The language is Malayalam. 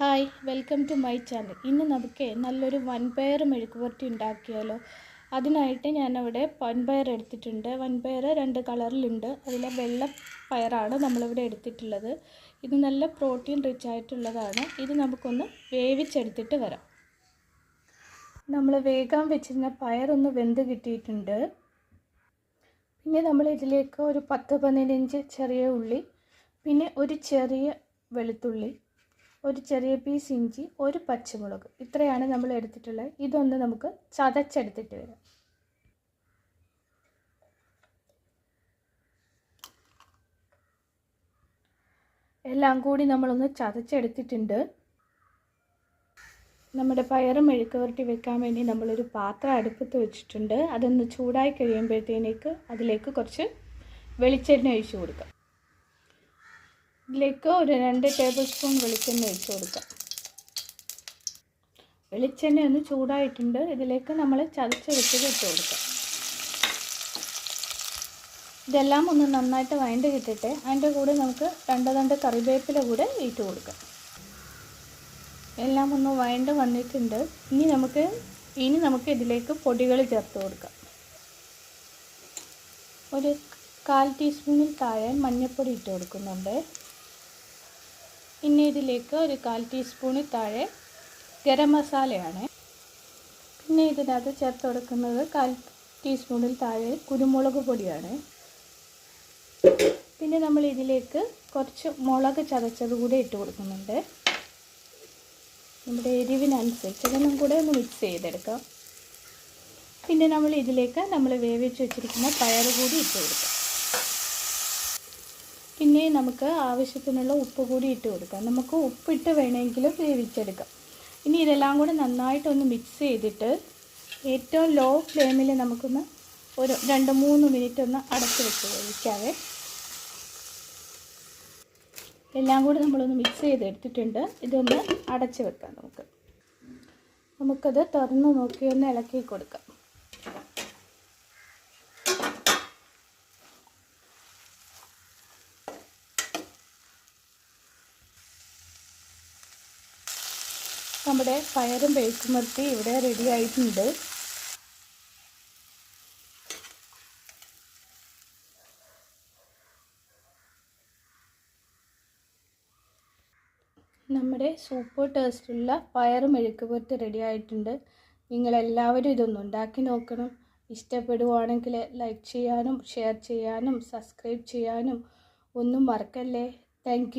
Hi welcome to my channel ഇന്ന് നമുക്ക് നല്ലൊരു വൻപയർ മെഴുക്കുപുരട്ടി ഉണ്ടാക്കിയാലോ? അതിനായിട്ട് ഞാനവിടെ വൻപയർ എടുത്തിട്ടുണ്ട്. വൻപയർ രണ്ട് കളറിലുണ്ട്. അതിലെ വെള്ള പയറാണ് നമ്മളിവിടെ എടുത്തിട്ടുള്ളത്. ഇത് നല്ല പ്രോട്ടീൻ റിച്ച് ആയിട്ടുള്ളതാണ്. ഇത് നമുക്കൊന്ന് വേവിച്ചെടുത്തിട്ട് വരാം. നമ്മൾ വേഗം വെച്ചിരുന്ന പയറൊന്ന് വെന്ത് കിട്ടിയിട്ടുണ്ട്. പിന്നെ നമ്മൾ ഇതിലേക്ക് ഒരു പത്ത് പതിനഞ്ച് ചെറിയ ഉള്ളി പിന്നെ ഒരു ചെറിയ വെളുത്തുള്ളി ഒരു ചെറിയ പീസ് ഇഞ്ചി ഒരു പച്ചമുളക്. ഇത്രയാണ് നമ്മൾ എടുത്തിട്ടുള്ളത്. ഇതൊന്ന് നമുക്ക് ചതച്ചെടുത്തിട്ട് വരാം. എല്ലാം കൂടി നമ്മളൊന്ന് ചതച്ചെടുത്തിട്ടുണ്ട്. നമ്മുടെ പയറ് മെഴുക്ക് വരട്ടി വെക്കാൻ വേണ്ടി നമ്മളൊരു പാത്രം അടുപ്പത്ത് വെച്ചിട്ടുണ്ട്. അതൊന്ന് ചൂടായി കഴിയുമ്പോഴത്തേനേക്ക് അതിലേക്ക് കുറച്ച് വെളിച്ചെണ്ണ ഒഴിച്ചു കൊടുക്കാം. ഇതിലേക്ക് ഒരു രണ്ട് ടേബിൾ സ്പൂൺ വെളിച്ചെണ്ണ ഒഴിച്ചു കൊടുക്കാം. വെളിച്ചെണ്ണ ഒന്ന് ചൂടായിട്ടുണ്ട്. ഇതിലേക്ക് നമ്മൾ ചതച്ച് വെച്ചത് ഇട്ട് കൊടുക്കാം. ഇതെല്ലാം ഒന്ന് നന്നായിട്ട് വഴണ്ട് കിട്ടിട്ട്. അതിന്റെ കൂടെ നമുക്ക് രണ്ട് രണ്ട് കറിവേപ്പില കൂടെ ഇട്ട് കൊടുക്കാം. എല്ലാം ഒന്ന് വഴണ്ട് വന്നിട്ടുണ്ട്. ഇനി നമുക്ക് ഇനി നമുക്ക് ഇതിലേക്ക് പൊടികൾ ചേർത്ത് കൊടുക്കാം. ഒരു കാൽ ടീസ്പൂണിൽ താഴെ മഞ്ഞൾപ്പൊടി ഇട്ട് കൊടുക്കുന്നുണ്ട്. പിന്നെ ഇതിലേക്ക് ഒരു കാൽ ടീസ്പൂണിൽ താഴെ ഗരം മസാലയാണ്. പിന്നെ ഇതിനകത്ത് ചേർത്ത് കൊടുക്കുന്നത് കാൽ ടീസ്പൂണിൽ താഴെ കുരുമുളക് പൊടിയാണ്. പിന്നെ നമ്മൾ ഇതിലേക്ക് കുറച്ച് മുളക് ചതച്ചത് കൂടെ ഇട്ട് കൊടുക്കുന്നുണ്ട്. നമ്മുടെ എരിവിനനുസരിച്ച് അതെല്ലാം കൂടെ ഒന്ന് മിക്സ് ചെയ്തെടുക്കാം. പിന്നെ നമ്മൾ ഇതിലേക്ക് നമ്മൾ വേവിച്ച് വെച്ചിരിക്കുന്ന പയർ കൂടി ഇട്ട് കൊടുക്കാം. പിന്നെ നമുക്ക് ആവശ്യത്തിനുള്ള ഉപ്പ് കൂടി ഇട്ട് കൊടുക്കാം. നമുക്ക് ഉപ്പിട്ട് വേണമെങ്കിലും വേവിച്ചെടുക്കാം. ഇനി ഇതെല്ലാം കൂടെ നന്നായിട്ടൊന്ന് മിക്സ് ചെയ്തിട്ട് ഏറ്റവും ലോ ഫ്ലെയിമിൽ നമുക്കൊന്ന് ഒരു രണ്ട് മൂന്ന് മിനിറ്റ് ഒന്ന് അടച്ചു വെച്ച് വേവിക്കാവേ. എല്ലാം കൂടി നമ്മളൊന്ന് മിക്സ് ചെയ്തെടുത്തിട്ടുണ്ട്. ഇതൊന്ന് അടച്ച് വെക്കാം നമുക്ക്. നമുക്കത് തുറന്ന് നോക്കി ഒന്ന് ഇളക്കി കൊടുക്കാം. നമ്മുടെ പയറും പേക്കുമർത്തി ഇവിടെ റെഡി ആയിട്ടുണ്ട്. നമ്മുടെ സൂപ്പർ ടേസ്റ്റുള്ള പയറും മെഴുക്ക് പുരത്ത് റെഡി ആയിട്ടുണ്ട്. നിങ്ങളെല്ലാവരും ഇതൊന്ന് ഉണ്ടാക്കി നോക്കണം. ഇഷ്ടപ്പെടുവാണെങ്കിൽ ലൈക്ക് ചെയ്യാനും ഷെയർ ചെയ്യാനും സബ്സ്ക്രൈബ് ചെയ്യാനും ഒന്നും മറക്കല്ലേ. താങ്ക്